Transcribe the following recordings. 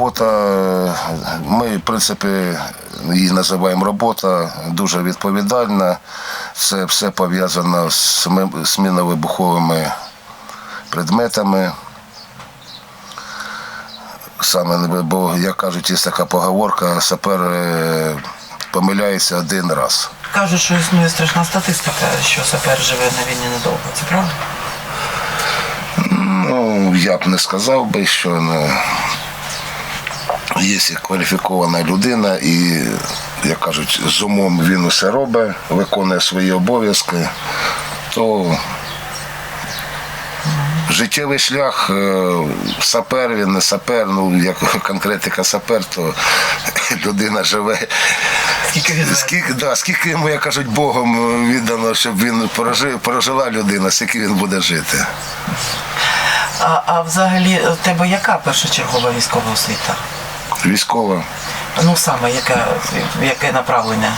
робота, ми, в принципі, її називаємо робота, дуже відповідальна. Це все пов'язано з ми- міновибуховими предметами. Саме, бо, як кажуть, є така поговорка, сапер е, помиляється один раз. Кажуть, що існує страшна статистика, що сапер живе на війні недовго. Це правда? Ну, я б не сказав би, що ну, є кваліфікована людина і, як кажуть, з умом він усе робить, виконує свої обов'язки, то життєвий шлях е, сапер, він не сапер, ну як конкретика сапер, то людина живе. Скільки він Скільки, да, скільки йому, як кажуть, Богом віддано, щоб він прожив, прожила людина, скільки він буде жити. А, а взагалі в тебе яка першочергова військова освіта? Військова. Ну саме яке, яке направлення?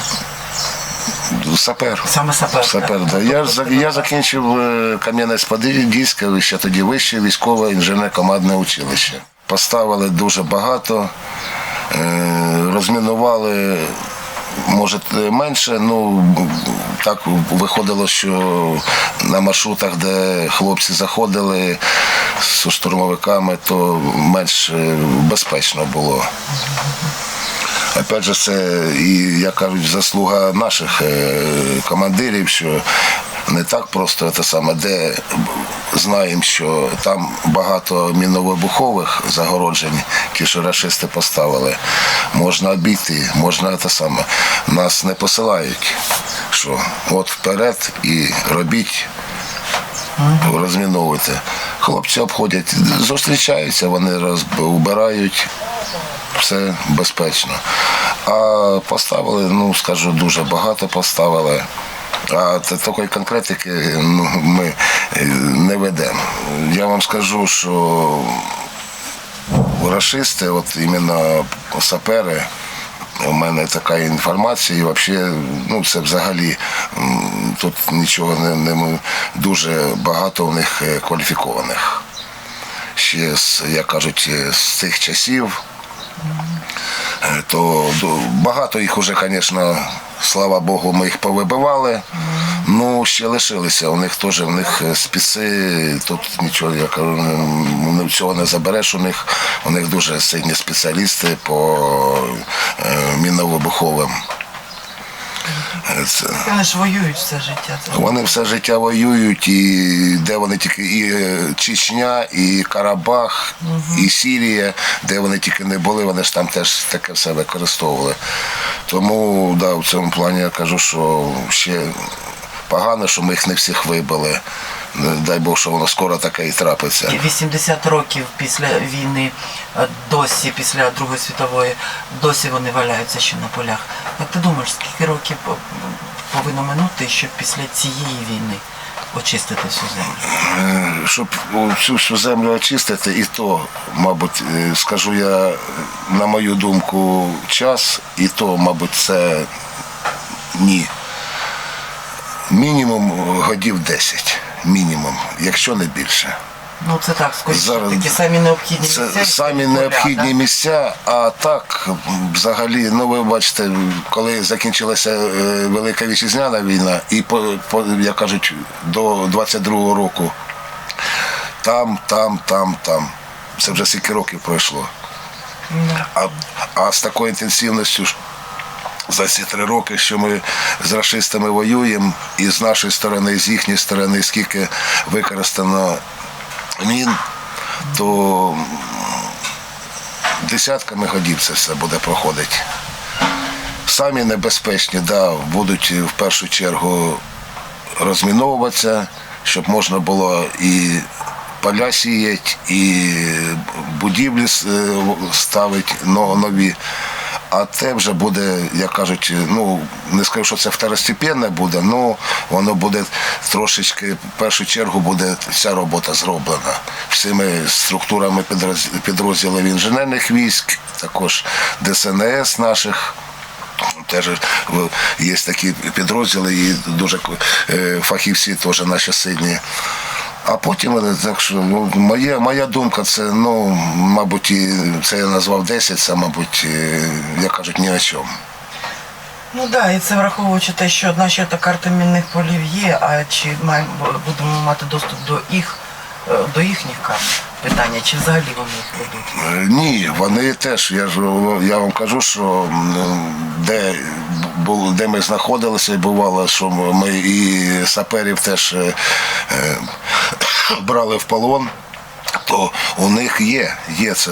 Сапер. Саме сапер. Сапер, да. Я, за- я закінчив кам'яне Кам'янець-Подільське, ще тоді вище військове інженер-командне училище. Поставили дуже багато, е, розмінували, може, менше, ну так виходило, що на маршрутах, де хлопці заходили з штурмовиками, то менш е, безпечно було. Опять же, це і як кажуть, заслуга наших е, командирів, що не так просто це саме, де знаємо, що там багато міновибухових загороджень, ті, що рашисти поставили. Можна обійти, можна те саме. Нас не посилають. Що от вперед і робіть розміновуйте. Хлопці обходять, зустрічаються, вони роз... вбирають, все безпечно. А поставили, ну скажу, дуже багато поставили. А такої конкретики ну, ми е, не ведемо. Я вам скажу, що рашисти, от іменно сапери, у мене така інформація, і взагалі, ну це взагалі тут нічого не, не дуже багато у них е, кваліфікованих. Ще з, як кажуть, е, з цих часів. Е, То багато їх уже, звісно, слава Богу, ми їх повибивали. Ну, ще лишилися. У них теж у них е, спеці, тут нічого я кажу, не- цього не забереш у них. У них дуже сильні спеціалісти по е, міновибуховим. Е, Це, Вони ж воюють все життя. Вони все життя воюють, і де вони тільки і Чечня, і Карабах, і Сірія, де вони тільки не були, вони ж там теж таке все використовували. Тому да, в цьому плані я кажу, що ще погано, що ми їх не всіх вибили. Дай Бог, що воно скоро таке і трапиться. І 80 років після війни, досі, після Другої світової, досі вони валяються ще на полях. Як ти думаєш, скільки років повинно минути, щоб після цієї війни очистити всю землю? Е, Щоб всю всю землю очистити, і то, мабуть, е, скажу я, на мою думку, час, і то, мабуть, це ні. Мінімум годів 10. Мінімум, якщо не більше. Ну це так, скоріше, Зараз такі самі необхідні Це місця, самі поля, необхідні да? місця, а так взагалі, ну ви бачите, коли закінчилася е, Велика Вітчизняна війна, і по, по як кажуть, до 22-го року там, там, там, там. Це вже скільки років пройшло. А, а з такою інтенсивністю ж за ці три роки, що ми з рашистами воюємо, і з нашої сторони, і з їхньої сторони, скільки використано мін, то десятками годів це все буде проходити. Самі небезпечні, да, будуть в першу чергу розміновуватися, щоб можна було і поля сіяти, і будівлі е, ставити но- нові. А те вже буде, як кажуть, ну не скажу, що це второстепенне буде, але воно буде трошечки, в першу чергу буде вся робота зроблена всіми структурами підроз- підрозділів інженерних військ, також ДСНС наших. Теж є такі підрозділи, і дуже е, фахівці теж наші сильні. А потім, так що, ну, моє, моя думка, це, ну, мабуть, це я назвав 10, це, мабуть, як кажуть, ні о чому. Ну так, да, і це враховуючи те, що наші та карта мінних полів є, а чи маємо будемо мати доступ до їх е, до їхніх карт? Питання, чи взагалі вони їх ведуть? Е, Ні, вони теж, я ж я вам кажу, що де було, де ми знаходилися, бувало, що ми і саперів теж е, е, брали в полон. То у них є, є це.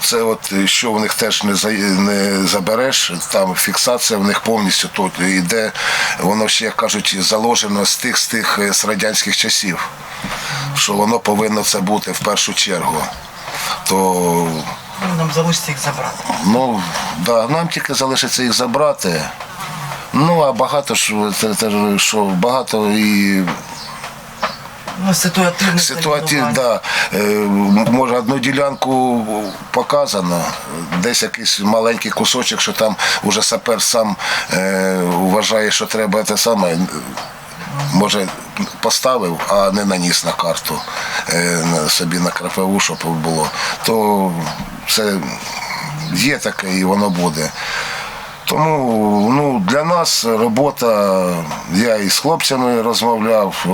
Це от е, що в них теж не за не забереш, там фіксація в них повністю тут іде, воно ще як кажуть, заложено з тих з тих з радянських часів. Що воно повинно це бути в першу чергу. То нам залишиться їх забрати. Ну, да, нам тільки залишиться їх забрати. Ну, а багато ж, це, це, що багато і Ну, ситуативне ситуацій, да, е, може одну ділянку показано, десь якийсь маленький кусочок, що там уже сапер сам е, вважає, що треба те саме. Може, поставив, а не наніс на карту е, собі на КРПУ, щоб було. То це є таке і воно буде. Тому ну, для нас робота, я і з хлопцями розмовляв, е,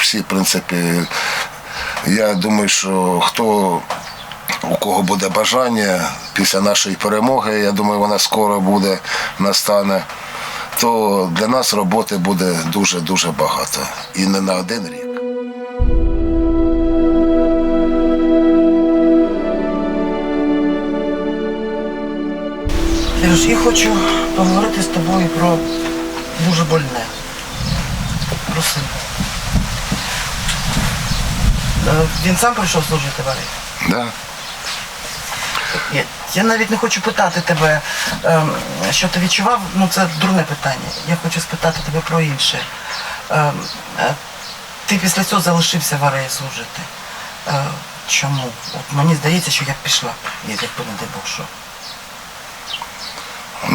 всі, в принципі, я думаю, що хто у кого буде бажання після нашої перемоги, я думаю, вона скоро буде, настане, то для нас роботи буде дуже-дуже багато. І не на один рік. Сереж, я хочу поговорити з тобою про дуже больне. Про сина. Е, Він сам прийшов служити в армії? Да? Я, я навіть не хочу питати тебе, ем, що ти відчував, ну це дурне питання. Я хочу спитати тебе про інше. Ем, е, ти після цього залишився в служити. Е, чому? От мені здається, що я б пішла, якби не дай Бог що.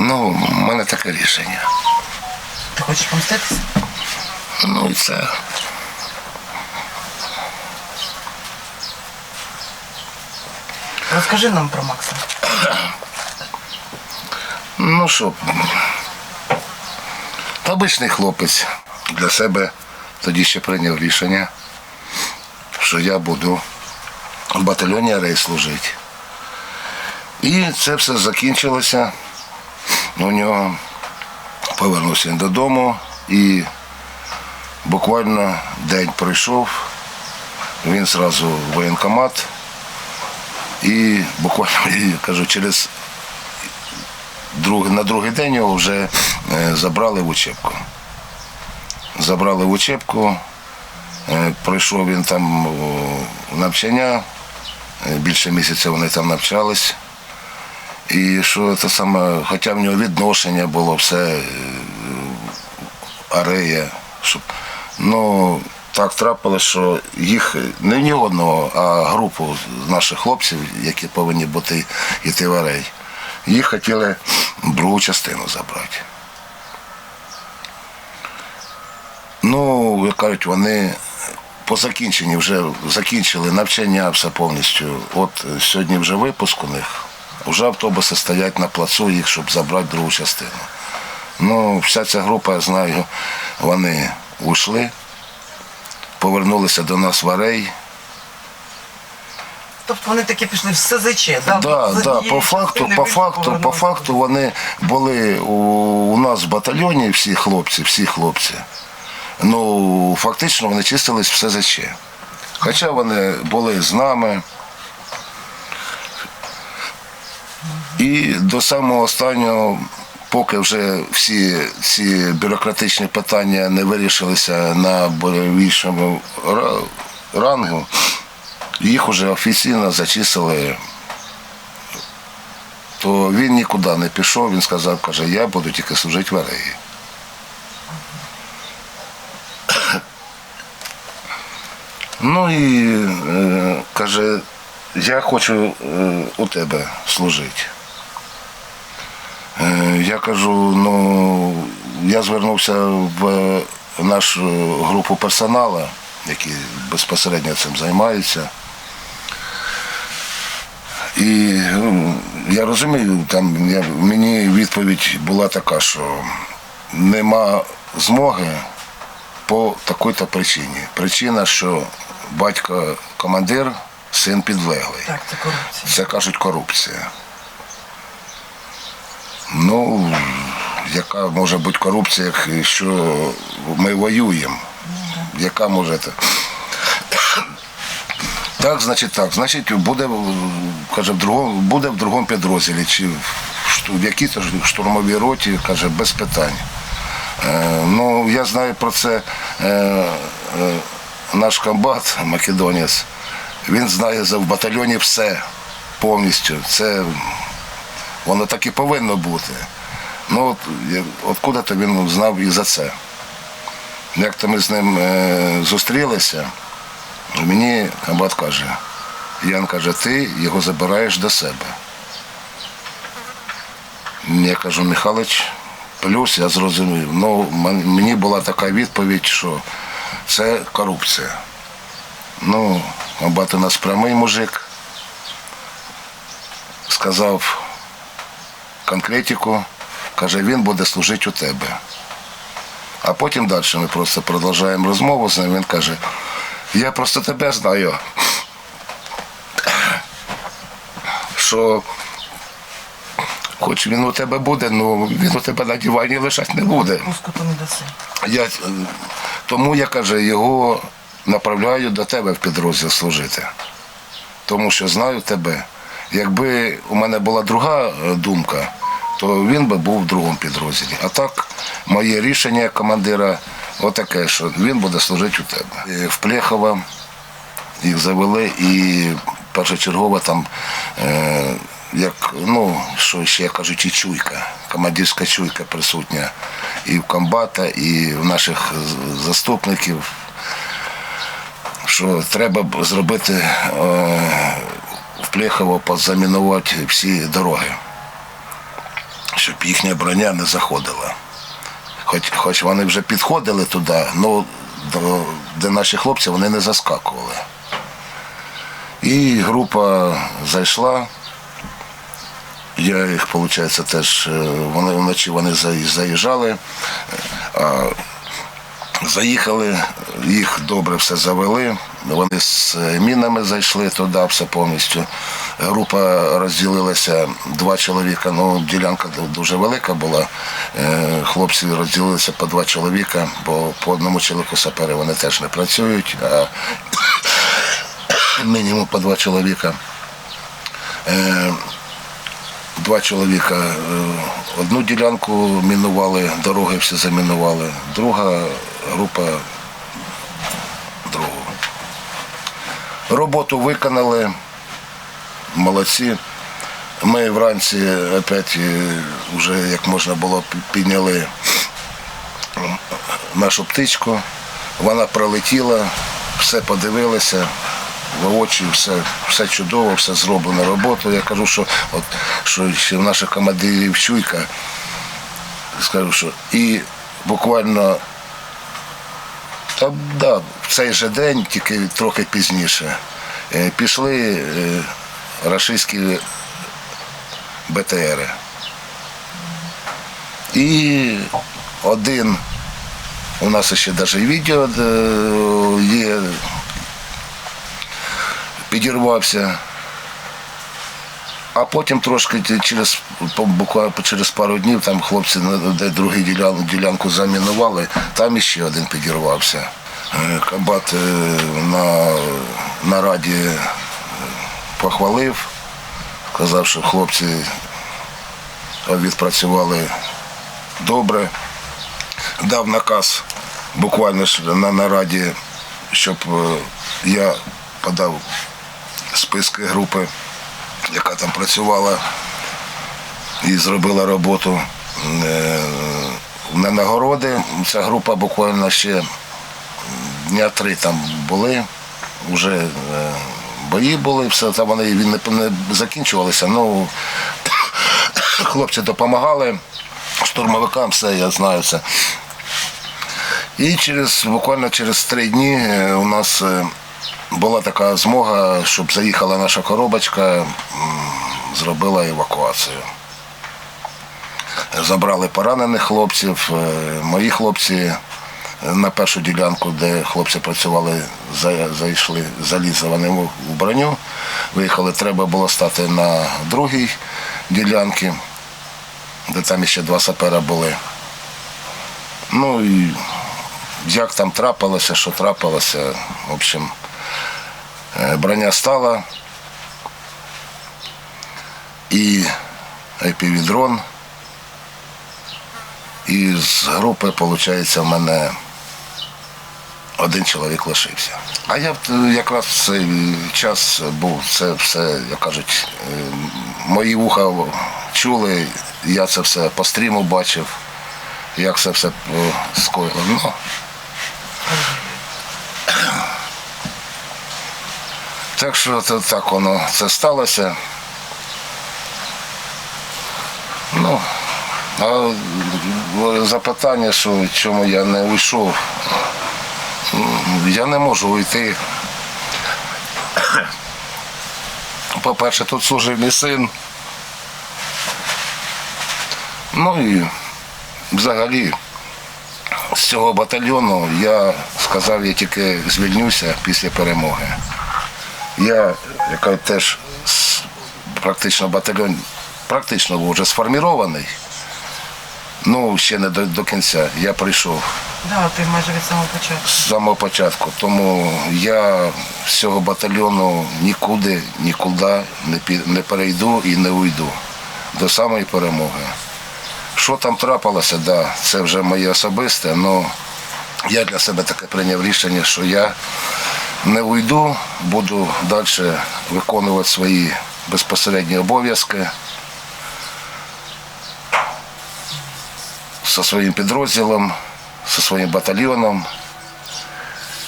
Ну, в мене таке рішення. Ти хочеш помститися? Ну і це. Розкажи нам про Макса. Ну що, обичний хлопець для себе тоді ще прийняв рішення, що я буду в батальйоні арей служити. І це все закінчилося. У нього повернувся він додому і буквально день пройшов, він зразу в воєнкомат. І буквально, кажу, через на другий день його вже е, забрали в учебку. Забрали в учебку, е, пройшов він там навчання, е, більше місяця вони там навчались. І що це саме, хоча в нього відношення було все, е, арея, щоб, ну, так трапилось, що їх не ні одного, а групу наших хлопців, які повинні бути йти в арей, їх хотіли другу частину забрати. Ну, як кажуть, вони по закінченні вже закінчили навчання все повністю. От сьогодні вже випуск у них. Вже автобуси стоять на плацу їх, щоб забрати другу частину. Ну, вся ця група, я знаю, вони ушли, повернулися до нас в Арей. Тобто вони таки пішли в СЗЧ, да? Да, да, по факту, по факту, по факту вони були у, у нас в батальйоні, всі хлопці, всі хлопці. Ну, фактично вони чистились в СЗЧ. Хоча вони були з нами. І до самого останнього, поки вже всі ці бюрократичні питання не вирішилися на ра- рангу, їх вже офіційно зачислили то він нікуди не пішов, він сказав, каже, я буду тільки служити в ареї. Ну і е, каже, я хочу е, у тебе служити. Я кажу, ну, я звернувся в нашу групу персоналу, які безпосередньо цим займаються. І ну, я розумію, там я, мені відповідь була така, що нема змоги по такій-то причині. Причина, що батько командир, син підлеглий. Так, це корупція. Це кажуть корупція. Ну, яка може бути корупція, якщо ми воюємо? Яка може? Так, значить так. Значить, буде, каже, в другому, буде в другому підрозділі, чи в в якій-то штурмовій роті, каже, без питань. Е, ну, я знаю про це е, е, наш комбат Македонець. Він знає за в батальйоні все повністю. Це воно так і повинно бути. Ну, от, откуда то він знав і за це. Як то ми з ним е, зустрілися, мені комбат каже, Ян каже, ти його забираєш до себе. Я кажу, Михайлович, плюс я зрозумів. Ну, мені була така відповідь, що це корупція. Ну, комбат у нас прямий мужик. Сказав конкретику, каже, він буде служити у тебе. А потім далі ми просто продовжуємо розмову з ним. Він каже, я просто тебе знаю. Що хоч він у тебе буде, ну він у тебе на дивані лишати не буде. Я, е, тому я каже, його направляю до тебе в підрозділ служити. Тому що знаю тебе. Якби у мене була друга е, думка, то він би був в другому підрозділі. А так, моє рішення командира отаке, що він буде служити у тебе. В Плехова їх завели і першочергово там, е, як, ну, що ще кажуть, і чуйка, командирська чуйка присутня і в комбата, і в наших заступників, що треба зробити е, в Плехово позамінувати всі дороги, щоб їхня броня не заходила. Хоч, хоч вони вже підходили туди, до, де наші хлопці вони не заскакували. І група зайшла. Я їх, виходить, теж е, вони вночі вони заїжджали, заїхали, їх добре все завели. Вони з мінами зайшли туди, все повністю. Група розділилася два чоловіка. Ну, ділянка дуже велика була. Е, Хлопці розділилися по два чоловіка, бо по одному чоловіку сапери вони теж не працюють, а мінімум по два чоловіка. Е, Два чоловіка е, одну ділянку мінували, дороги всі замінували, друга група другу. Роботу виконали, молодці. Ми вранці опять е, вже як можна було підняли нашу птичку. Вона пролетіла, все подивилися, в очі, все, все чудово, все зроблено роботу. Я кажу, що от що ще в наших командирів чуйка, скажу, що і буквально та да, в цей же день, тільки трохи пізніше, е, пішли е, рашистські БТРи. І один, у нас ще навіть відео де є, підірвався. А потім трошки ті- через по- буквально через пару днів там хлопці де другу ділянку, замінували, там іще один підірвався. Е, Комбат е, на, на раді е, похвалив, казав, що хлопці відпрацювали добре. Дав наказ буквально на нараді, щоб я подав списки групи, яка там працювала і зробила роботу. Е, На нагороди ця група буквально ще дня три там були, вже е, бої були, все там вони він не, закінчувалися. Ну хлопці допомагали штурмовикам, все, я знаю це. І через буквально через три дні е, у нас була така змога, щоб заїхала наша коробочка, зробила евакуацію. Забрали поранених хлопців, е, мої хлопці е, на першу ділянку, де хлопці працювали, зайшли, залізли вони в броню. Виїхали, треба було стати на другій ділянці, де там ще два сапера були. Ну і як там трапилося, що трапилося, в общем, е, броня стала. І епівідрон. І з групи, виходить, в мене один чоловік лишився. А я е, якраз в цей час був, це все, як кажуть, е, мої вуха чули, я це все по стріму бачив, як це все е, скоїло. Ну, так що це так воно це сталося. Ну, а запитання, що чому я не уйшов, я не можу уйти. По-перше, тут служив мій син. Ну і взагалі з цього батальйону я сказав, я тільки звільнюся після перемоги. Я, яка теж практично батальйон практично був вже сформований. Ну, ще не до, до кінця. Я прийшов Да, ти майже від самого початку. з самого початку. Тому я з цього батальйону нікуди, нікуди не, пі- не перейду і не уйду до самої перемоги. Що там трапилося, да, це вже моє особисте, але я для себе таке прийняв рішення, що я не уйду, буду далі виконувати свої безпосередні обов'язки. Зі своїм підрозділом, зі своїм батальйоном.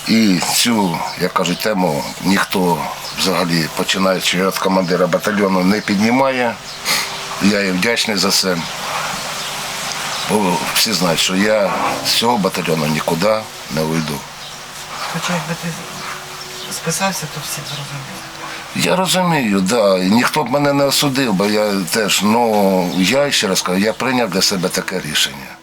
І цю, як кажуть, тему ніхто взагалі, починаючи від командира батальйону, не піднімає. Я їм вдячний за це. Бо всі знають, що я з цього батальйону нікуди не уйду. Хоча якби ти списався, то всі б зрозуміли. Я розумію, да, і ніхто б мене не осудив, бо я теж, ну я ще раз кажу, я прийняв для себе таке рішення.